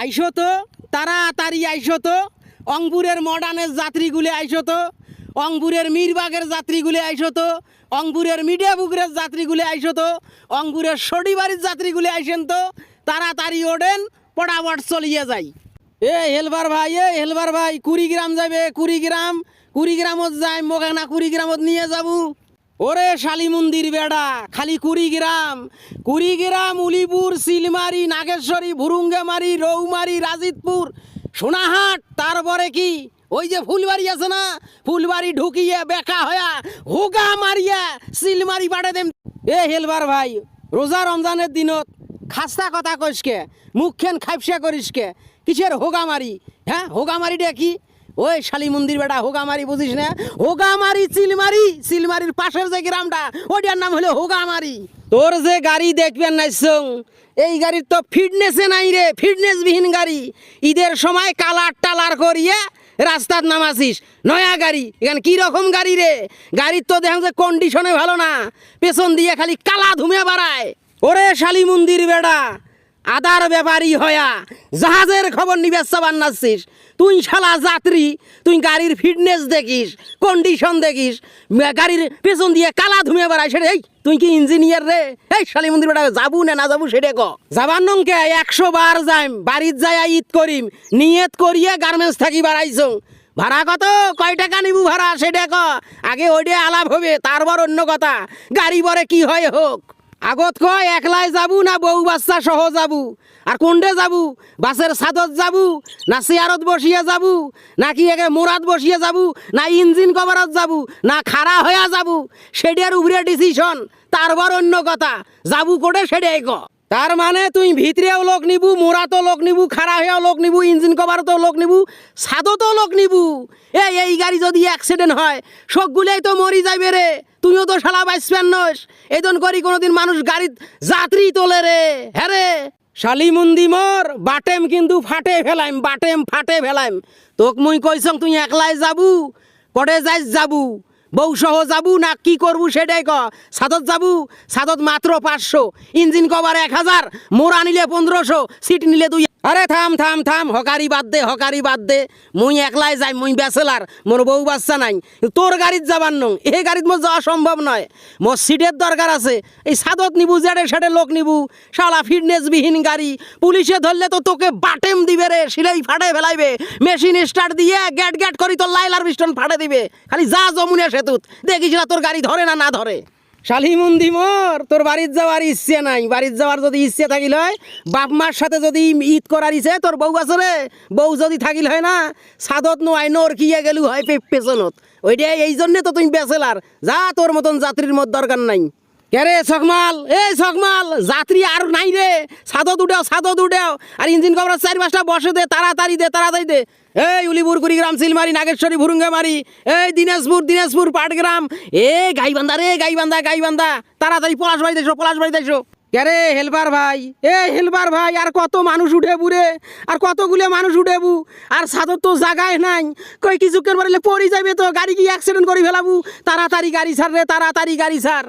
আইসো তো, তাড়াতাড়ি আইসো তো। অংপুরের মডার্নের যাত্রীগুলি আইসো তো। অংপুরের মিরবাগের যাত্রীগুলি আইসো তো। অংপুরের মিডিয়াবুকের যাত্রীগুলি আইসো তো। অংপুরের সডিবাড়ির যাত্রীগুলি আইসেন তো। তাড়াতাড়ি ওঠেন পড়াপট চলিয়ে যাই। এ হেলবার ভাই, এ হেলবার ভাই, কুড়িগ্রাম যাবে কুড়িগ্রাম। কুড়িগ্রামত যাই মোকে না কুড়িগ্রামত নিয়ে যাব। ওরে শালি মন্দির বেড়া, খালি কুড়িগ্রাম। কুড়িগ্রাম, উলিপুর, শিলমারি, নাগেশ্বরী, ভুরুঙ্গামারি, রৌমারি রাজিতপুর সোনাহাট, তারপরে কি? ওই যে ফুলবাড়ি আছে না? ফুলবাড়ি ঢুকিয়ে বেকা হয়া হোগা মারিয়া শিলমারি পাঠে দেম। এ হেলবার ভাই, রোজা রমজানের দিনত খাস্তা কথা কইসকে মুখখান খাইপসা করিসকে কিসের হোগা মারি? হ্যাঁ হোগা মারি কি? ওই শালি মন্দির বেটা, হোগামারি বুঝিস না? হোগামারি চিলমারি, চিলমারির পাশের যে গ্রামটা, ওইটার নাম হলো হোগামারি। তোর যে গাড়ি দেখবেন না সং, এই গাড়ির তো ফিটনেসে নাই রে ফিটনেস বিহীন গাড়ি। ঈদের সময় কালার টালার করিয়ে রাস্তার নামাসিস নয়া গাড়ি। এখানে কি রকম গাড়ি রে? গাড়ির তো দেখুন যে কন্ডিশনে ভালো না, পেছন দিয়ে খালি কালা ধুমে বাড়ায়। ওরে শালি মন্দির বেড়া আদার ব্যাপারী হয়া, জাহাজের খবর নিবে সাবান নাচছিস। তুই শালা যাত্রী, তুই গাড়ির ফিটনেস দেখিস কন্ডিশন দেখিস গাড়ির পেছন দিয়ে কালা ধুমে বেড়ায় সেটা, এই, তুই কি ইঞ্জিনিয়ার রে? এই শালি মন্দির বেড়া যাবু না না যাবু সেটা ক। যাবার নংকে একশো বার যাইম, বাড়ির যাই ঈদ করিম, নিয়ত করিয়ে গার্মেন্টস থাকি বাড়াইছ। ভাড়া কত? কয় টাকা নিবু ভাড়া সেটা ক। আগে ওইটা আলাপ হবে, তারপর অন্য কথা। গাড়ি বরে কি হয় হোক। আগত কয়, একলাই যাবু না বউ বাচ্চা সহ যাবু? আর কোনডে যাবু? বাসের ছাদত যাবু? না চেয়ারত বসিয়ে যাবু? নাকি একে মোরাত বসিয়ে যাবু? না ইঞ্জিন কভারত যাবু? না খাড়া হইয়া যাবু? সেটার উপরে ডিসিশন তারপর অন্য কথা। যাবু কোটে সেটাই ক? তার মানে তুই ভিতরেও লোক নিবু মোরাতো লোক নিবু খাড়া হয়েও লোক নিবু, ইঞ্জিন কভারতো লোক নিবু, ছাদতো লোক নিবু? এই এই গাড়ি যদি অ্যাক্সিডেন্ট হয় সবগুলোই তো মরি যাইবে রে তুইও তো শালা বাইসপ্যান নস। এদন করি কোনোদিন মানুষ গাড়ির যাত্রী তোলে রে। হ্যাঁ শালি মুন্দি মোর, বাটেম কিন্তু ফাটে ফেলাইম, বাটেম ফাটে ফেলাইম। তোক মুই কইসং তুই একলাই যাবু? কটে যাইস যাবু? বউ সহ যাবু না কি করবু সেটাই ক। সাদত যাবু? সাদত মাত্র পাঁচশো। ইঞ্জিন কভার এক হাজার মোরা নিলে পনেরোশো, সিট নিলে দুই আরে থাম থাম থাম, হকারি বাদ দে, হকারি বাদ দে। মুই একলাই যাই, মুই ব্যাচেলার, মোর বউ বাচ্চা নাই। তোর গাড়িত যাবার নং, এই গাড়িত মোর যাওয়া সম্ভব নয়। মোর সিটের দরকার আছে, এই সাদত নিবু জেডে সেডে লোক নিবু, শালা ফিটনেস বিহীন গাড়ি, পুলিশে ধরলে তো তোকে বাটেম দিবে রে, সিলাই ফাটে ফেলাইবে। মেশিন স্টার্ট দিয়ে গ্যাট গ্যাট করি তোর লাইলার পিস্টন ফাটে দিবে। খালি যা জমুনে সেতুত, দেখিস না তোর গাড়ি ধরে না না ধরে। শালিমন্দি মোর, তোর বাড়ির যাওয়ার ইচ্ছে নাই। বাড়ির যাওয়ার যদি ইচ্ছে থাকিল হয়, বাপ মার সাথে যদি ঈদ করার ইচ্ছে, তোর বউ আসলে বউ যদি থাকিল হয় না, সাদত নোয়াই নোর কিয়ে গেলু হয় পেছনত। ওইটাই এই জন্যে তো তুমি বেসেলার যা তোর মতন যাত্রীর মত দরকার নাই। কেরে সকমাল? এই সকমাল, যাত্রী আর নাই রে। সাদত উঠাও সাদত উঠাও। আর ইঞ্জিন কবরার চারি পাঁচটা বসে দে, তাড়াতাড়ি দে তাড়াতাড়ি দে। এই উলিপুর, কুড়িগ্রাম সিলমারি নাগেশ্বরী, ভুরুঙ্গামারি। এই দিনাজপুর দিনাজপুর, পাটগ্রাম। এ গাইবান্ধা রে, গাইবান্ধা গাইবান্ধা। তাড়াতাড়ি পলাশ বাড়ি দেশো, পলাশ বাড়ি দেশো। কেরে হেলবার ভাই? এ হেলবার ভাই, আর কত মানুষ উঠে বুড়ে আর কতগুলো মানুষ উঠেবু আর সাদর তো জাগায় নাই। কই কিছুক্ষণ পরে পড়ি যাবে তো, গাড়ি কি অ্যাক্সিডেন্ট করে ফেলাবু। তাড়াতাড়ি গাড়ি ছাড় রে, তাড়াতাড়ি গাড়ি ছাড়।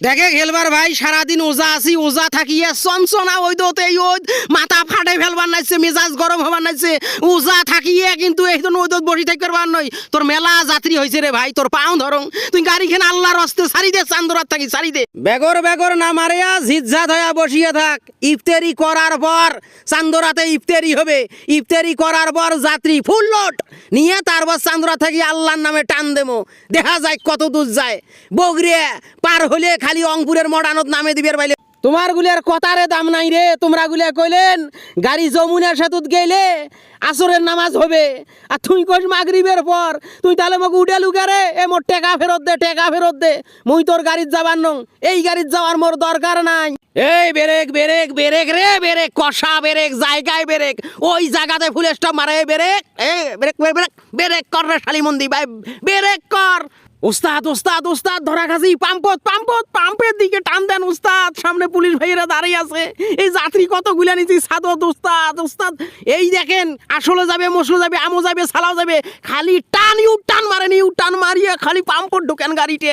দেখে খেলবার ভাই, সারাদিন ওজা আছি, ওজা থাকিয়ে চনচনা ওই দোতে ওই মাথা ফাটে ফেলবার নাইছে, মেজাজ গরম হবার নাইছে, ওজা থাকিয়ে কিন্তু তো ওই দোত বসি থাকবার পার নই তোর মেলা যাত্রী হয়েছে রে ভাই, তোর পাও ধরং। তুই গাড়ি খেনে আল্লাহর হস্তে, সারি দে, চান্দরাত থাকি, সারি দে। বেগর বেগর, না মারিয়া, ঝিঝাত হইয়া বসিয়ে থাক। ইফতারি করার পর, চান্দরাতে ইফতারি হবে। ইফতারি করার পর যাত্রী ফুল লোড। নিয়ে তারপর চান্দরা থাকি আল্লাহর নামে টান দেবো দেখা যায় কত দূর যায়। বগরে পার হলে খালি অঙ্কুরের মডানত নামে দিবের বাইলে। তোমার গুলিয়ার কথারে দাম নাই রে তোমরা গুলিয়া কইলেন গাড়ি যমুনা সেতুত গেলে আসরের নামাজ হবে। আর তুই কস মাগরিবের পর তুই তাহলে মোক উঠে লুকে রে এ মোর টেকা ফেরত দে টেকা ফেরত দে মুই তোর গাড়িত যাবার নং। এই গাড়িত যাওয়ার মোর দরকার নাই। এই বেরেক বেরেক বেরেক রে বেরেক কষা বেরেক জায়গায় বেরেক ওই জায়গাতে ফুল স্টপ মারে বেরেক এ বেরেক বেরেক বেরেক কর রে শালি মন্দি ভাই বেরেক কর। ওস্তাদ ওস্তাদ ওস্তাদ, ধরা খাসি, পাম্পত পাম্পত, পাম্পের দিকে টান দেন ওস্তাদ, সামনে পুলিশ ভাইয়েরা দাঁড়িয়ে আছে। এই যাত্রী কতগুলা নিচ্ছি সাদত ওস্তাদ ওস্তাদ, এই দেখেন, আসলে যাবে, মশলো যাবে আমও যাবে, সালাও যাবে, খালি টান ইউ টান মারেন ইউ টান মারিয়ে খালি পাম্পত ঢোকেন গাড়িতে।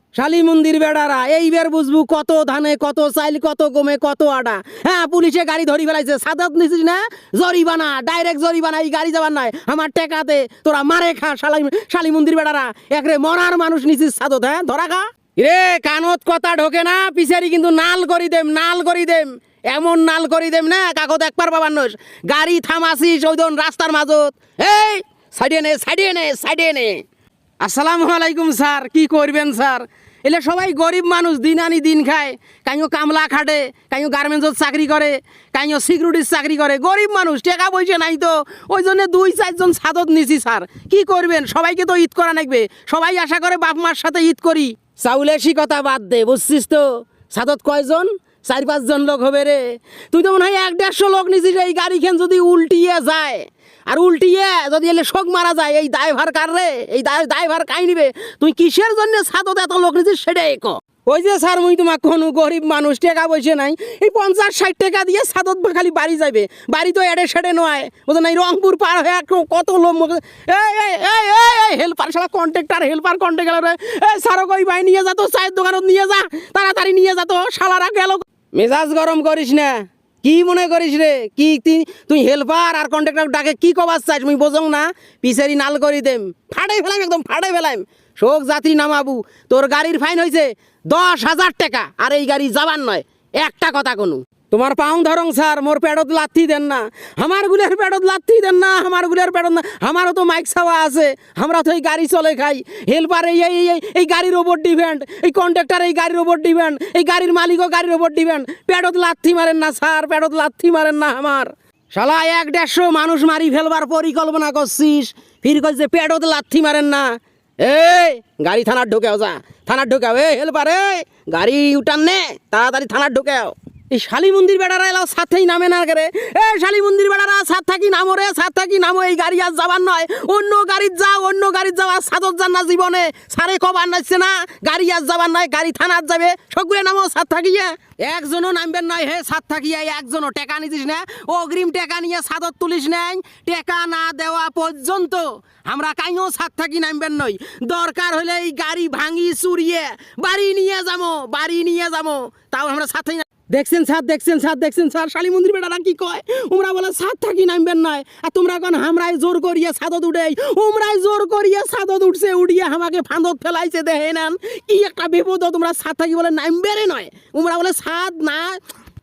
শালী মন্দির বেড়ারা, এইবার বুঝবু কত ধানে, কত চাইল, কত গমে, কত আডা। হ্যাঁ পুলিশে গাড়ি ধরি ফেলাইছে। সাদাত নিছিস না? জরিবানা ডাইরেক্ট জরিবানা এই গাড়ি যাবার নাই। আমার টেকাতে, তোরা মারে খা, শালি, শালী মন্দির বেড়ারা। একরে মরার মানুষ নিছিস সাদত হ্যাঁ? ধরা খা। রে কানত কথা ঢোকে না পিছারি কিন্তু নাল করি দেম, নাল করি দেম। এমন নাল করি দেম না কাকত একবার বাবার নস। গাড়ি থামাসিস ওই রাস্তার মাজত। এই, সাইডে নে সাইডে নে সাইডে নে। আসসালামু আলাইকুম, স্যার। কি করবেন, স্যার? এলে সবাই গরিব মানুষ, দিন আনি দিন খায়। কাইও কামলা খাটে কাইও গার্মেন্টসত চাকরি করে কাইও সিকিউরিটির চাকরি করে। গরিব মানুষ, টাকা পয়সা নাই তো। ওই জন্য দুই চারজন সাদত নিছি, স্যার। কি করবেন? সবাইকে তো ঈদ করা লাগবে। সবাই আশা করে বাপ মার সাথে ঈদ করি। চাউলেশি কথা বাদ দে, বুঝছিস তো? সাদত কয়জন? চার, পাঁচজন লোক হবে রে। তুই তো মনে হয় এক, দেড়শো লোক নিছিস, এই গাড়িখান যদি উল্টিয়ে যায়। আর উল্টিয়ে যদি এলে শোক মারা যায়, এই দায়ভার কার রে? এই দায় দায়ভার কাই নিবে? তুই কিসের জন্য সাদত এত লোক নিছিস সেটাই ক। ওই যে স্যার, মুই তোমার কোনো গরিব মানুষ, টাকা পয়সা নাই। এই পঞ্চাশ ষাট টাকা দিয়ে সাদত খালি বাড়ি যাবে বাড়ি তো এড়ে সেড়ে নয়। বুঝলেন এই রংপুর পার হয়ে কত লোক হেল্পার সারা কন্ট্রাক্টার, হেল্পার কন্ট্রাক্টার এই সারো কই, ভাই, নিয়ে যা তো, চায়ের দোকানত নিয়ে যা। তাড়াতাড়ি নিয়ে যা তো, শালারা গেল। মেজাজ গরম করিস না। কি মনে করিস রে? কি তুই হেল্পার আর কন্ট্রাক্টর ডাকে কি কবার চাইছ মুই বোঝং না। পিছারি নাল করি দেম। ফাটে ফেলাম একদম ফাটাই ফেলাম শোক যাত্রী নামাবু। তোর গাড়ির ফাইন হয়েছে দশ হাজার টাকা। আর এই গাড়ি যাবার নয়। একটা কথা কোনো। তোমার পাউন ধরং, স্যার, মোর পেটত লাথি দেন না। আমার গুলের পেটত লাথি দেন না, আমার গুলের পেটত না। আমারও তো মাইক ছাওয়া আছে, আমরা তো এই গাড়ি চলে খাই। হেল্পার, এই এই এই গাড়ির ওপর ডিপেন্ড, এই কন্ট্রাক্টর এই গাড়ির ওপর ডিপেন্ড, এই গাড়ির মালিকও গাড়ির ওপর ডিপেন্ড। পেটত লাথি মারেন না, স্যার, পেটত লাথি মারেন না আমার। শালা, এক দেড়শো মানুষ মারি ফেলবার পরিকল্পনা করছিস। ফির করছে পেটত লাথি মারেন না। এই, গাড়ি থানার ঢুকেও যা, থানার ঢুকেও। এ হেল্পার এ গাড়ি উঠান নে, তাড়াতাড়ি থানার ঢুকেও। এই শালি মন্দির বেড়ারা এলাও সাথেই নামে না করে এ শালি মন্দির বেড়ারা সাথ থাকি নামো রে সাথ থাকি নামো, এই গাড়ি আর যাবার নয়। অন্য গাড়ির যাও, অন্য গাড়ির যাওয়া সাদত যান না জীবনে। সারে কবার নাচছে না, গাড়ি আর যাবার নয়, গাড়ি থানার যাবে। সবগুলো নামো সাথ থাকিয়ে একজনও নামবেন নয় হে সাথ থাকিয়ে একজনও টেকা নিতিস না। অগ্রিম টেকা নিয়ে সাদর তুলিস নাই, টেকা না দেওয়া পর্যন্ত। আমরা কাইও সাত থাকি নামবেন নই। দরকার হলে এই গাড়ি ভাঙি চুরিয়ে, বাড়ি নিয়ে যাব বাড়ি নিয়ে যাব তাও আমরা সাথেই দেখছেন স্যার দেখছেন স্যার দেখছেন স্যার, শালী মন্দির বেটারা কি কয়? ওমরা বলে সাত থাকি নামবেন নয় আর তোমরা এখন হামরাই জোর করিয়ে সাদত উঠে ওমরাই জোর করিয়ে সাদত উঠছে, উঠিয়ে আমাকে ফাঁদত ফেলাইছে দেহে নেন কি একটা বিপদ, তোমরা সাত থাকি বলে নামবেরে নয়। ওমরা বলে সাত না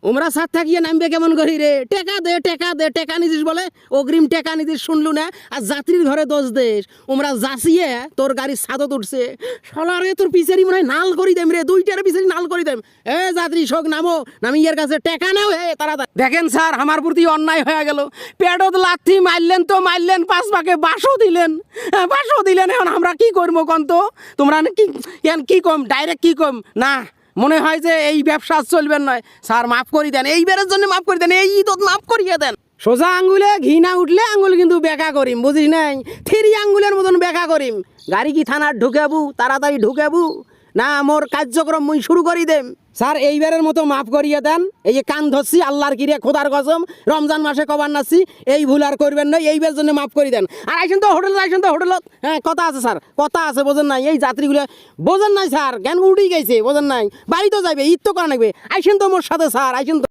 উমরা সাত থাকিয়ে নামবে কেমন করি রে? টেকা দে টেকা দে টেকা নিদিস বলে অগ্রিম টেকা নিদিস শুনলু না? আর যাত্রীর ঘরে দোষ দেশ উমরা যাচিয়ে তোর গাড়ির সাদত উঠছে। সলারে তোর পিছারি মনে হয় নাল করি দেম রে দুইটার পিছারি নাল করি দেম। এ যাত্রী শোক নামো। নামি এর কাছে টেকা নাও হে তারা দেখেন স্যার আমার প্রতি অন্যায় হয়ে গেল। পেটত লাথি মারলেন তো মারলেন পাঁচ পাকে বাসও দিলেন। হ্যাঁ, বাসও দিলেন এখন আমরা কি করব কন্ত তোমরা কি কি কম ডাইরেক্ট কি কম? না মনে হয় যে এই ব্যবসা চলবেন নয়। স্যার, মাফ করে দেন। এইবারের জন্য মাফ করে দেন। এই ঈদত মাফ করিয়ে দেন। সোজা আঙ্গুলে ঘি না উঠলে আঙ্গুল কিন্তু বেকা করিম, বুঝিস নাই? থ্রি আঙ্গুলের মতন বেকা করিম। গাড়ি কি থানার ঢুকেবু? তাড়াতাড়ি ঢুকেবু? না, মোর কার্যক্রম মুই শুরু করি দেম। স্যার, এইবারের মতো মাফ করিয়ে দেন। এই যে কান ধরছি, আল্লাহর কিরে খোদার কসম, রমজান মাসে কবার নাচ্ছি, এই ভুল আর করবেন না এইবার জন্য মাফ করে দেন। আর আইসেন তো হোটেল, আইসেন তো হোটেলত। হ্যাঁ কথা আছে স্যার, কথা আছে, বোঝেন নাই। এই যাত্রীগুলো, বোঝেন নাই স্যার, জ্ঞান উঠেই গেছে, বোঝেন নাই। বাড়ি তো যাবে ঈদ তো করা লাগবে। আইসেন তো মোর সাথে, স্যার, আইসেন তো